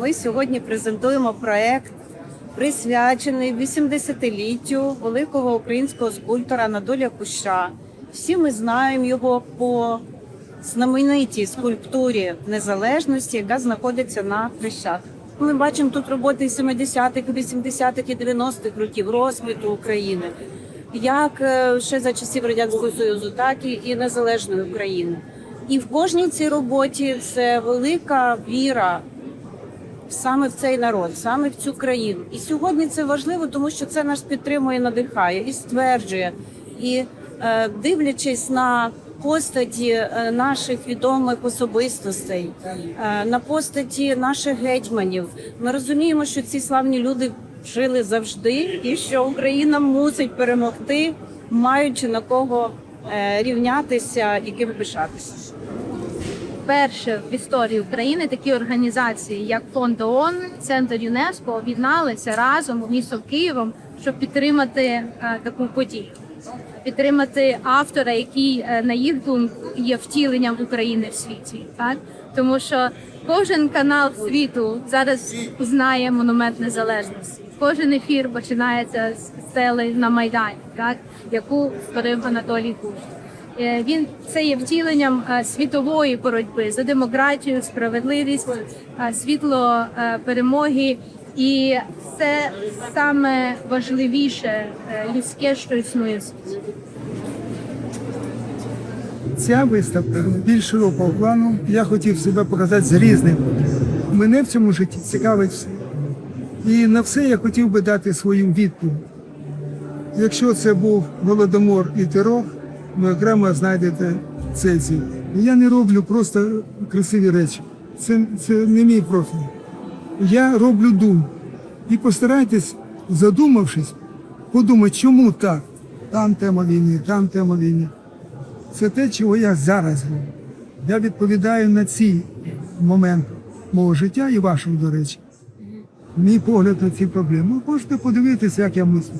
Ми сьогодні презентуємо проект, присвячений 80-літтю великого українського скульптора Анатолія Куща. Всі ми знаємо його по знаменитій скульптурі незалежності, яка знаходиться на Хрещатику. Ми бачимо тут роботи 70-х, 80-х і 90-х років розквіту України, як е, ще за часів радянського союзу, так і незалежної України. І в кожній цій роботі це велика віра саме в цей народ, саме в цю країну. І сьогодні це важливо, тому що це нас підтримує, надихає і стверджує. І е, дивлячись на постаті е, наших відомих особистостей, е, на постаті наших гетьманів, ми розуміємо, що ці славні люди жили завжди, і що Україна мусить перемогти, маючи на кого е, рівнятися і ким пишатися. Вперше в історії України такі організації, як Фонд ООН, Центр ЮНЕСКО, об'єдналися разом у місто Києвом, щоб підтримати е, таку подію, підтримати автора, який, е, на їх думку, є втіленням України в світі. Так тому що кожен канал світу зараз знає монумент незалежності. Кожен ефір починається з стели на майдані, так яку створив Анатолій Куш. Е, Він це є втіленням е, світової боротьби за демократію, справедливість, е, світло перемоги, і це саме важливіше людське, що існує. Ця виставка більш широкого плану. Я хотів себе показати з різним. Мене в цьому житті цікавить все. І на все я хотів би дати свою відповідь. Якщо це був голодомор і терор, ви окремо знайдете Цезій. Я не роблю просто красиві речі. Це, це не мій профіль. Я роблю дум. І постарайтесь, задумавшись, подумати, чому так. Там тема війни, там тема війни. Це те, чого я зараз роблю. Я відповідаю на ці моменти мого життя і вашого, до речі. Мій погляд на ці проблеми. Ви Можете подивитися, як я мислю.